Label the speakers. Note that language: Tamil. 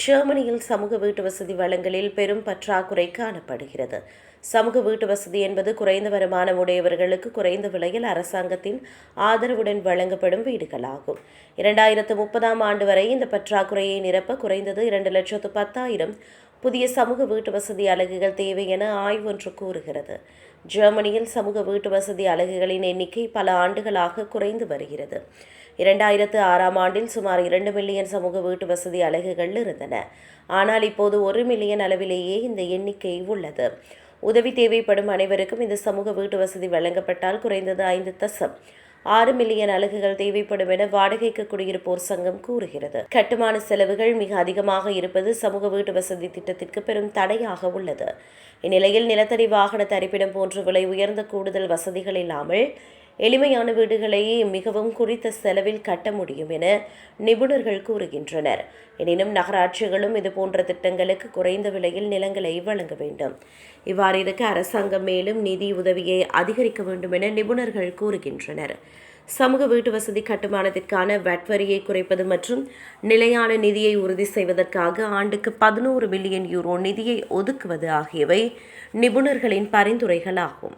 Speaker 1: ஜெர்மனியில் சமூக வீட்டு வசதி வளங்களில் பெரும் பற்றாக்குறை காணப்படுகிறது. சமூக வீட்டு வசதி என்பது குறைந்த வருமானம் உடையவர்களுக்கு குறைந்த விலையில் அரசாங்கத்தின் ஆதரவுடன் வழங்கப்படும் வீடுகளாகும். இரண்டாயிரத்து முப்பதாம் ஆண்டு வரை இந்த பற்றாக்குறையை நிரப்ப குறைந்தது இரண்டு லட்சத்து பத்தாயிரம் புதிய சமூக வீட்டு வசதி அலகுகள் தேவை என ஆய்வு ஒன்று கூறுகிறது. ஜெர்மனியில் சமூக வீட்டு வசதி அலகுகளின் எண்ணிக்கை பல ஆண்டுகளாக குறைந்து வருகிறது. இரண்டாயிரத்து ஆறாம் ஆண்டில் சுமார் இரண்டு மில்லியன் சமூக வீட்டு வசதி அலகுகள் இருந்தன. ஆனால் இப்போது ஒரு மில்லியன் அளவிலேயே இந்த எண்ணிக்கை உள்ளது. உதவி தேவைப்படும் அனைவருக்கும் இந்த சமூக வீட்டு வசதி வழங்கப்பட்டால் குறைந்தது ஐந்து தசம். ஆறு மில்லியன் அலகுகள் தேவைப்படும் என வாடகைக்கு குடியிருப்போர் சங்கம் கூறுகிறது. கட்டுமான செலவுகள் மிக அதிகமாக இருப்பது சமூக வீட்டு வசதி திட்டத்திற்கு பெரும் தடையாக உள்ளது. இந்நிலையில் நிலத்தடி வாகன தரிப்பிடம் போன்ற விலை உயர்ந்த கூடுதல் வசதிகள் இல்லாமல் எளிமையான வீடுகளை மிகவும் குறித்த செலவில் கட்ட முடியும் என நிபுணர்கள் கூறுகின்றனர். எனினும் நகராட்சிகளும் இதுபோன்ற திட்டங்களுக்கு குறைந்த விலையில் நிலங்களை வழங்க வேண்டும். இவ்வாறு இருக்க அரசாங்கம் மேலும் நிதி உதவியை அதிகரிக்க வேண்டும் என நிபுணர்கள் கூறுகின்றனர். சமூக வீட்டு வசதி கட்டுமானத்திற்கான வட் வரியை குறைப்பது மற்றும் நிலையான நிதியை உறுதி செய்வதற்காக ஆண்டுக்கு பதினோரு மில்லியன் யூரோ நிதியை ஒதுக்குவது ஆகியவை நிபுணர்களின் பரிந்துரைகளாகும்.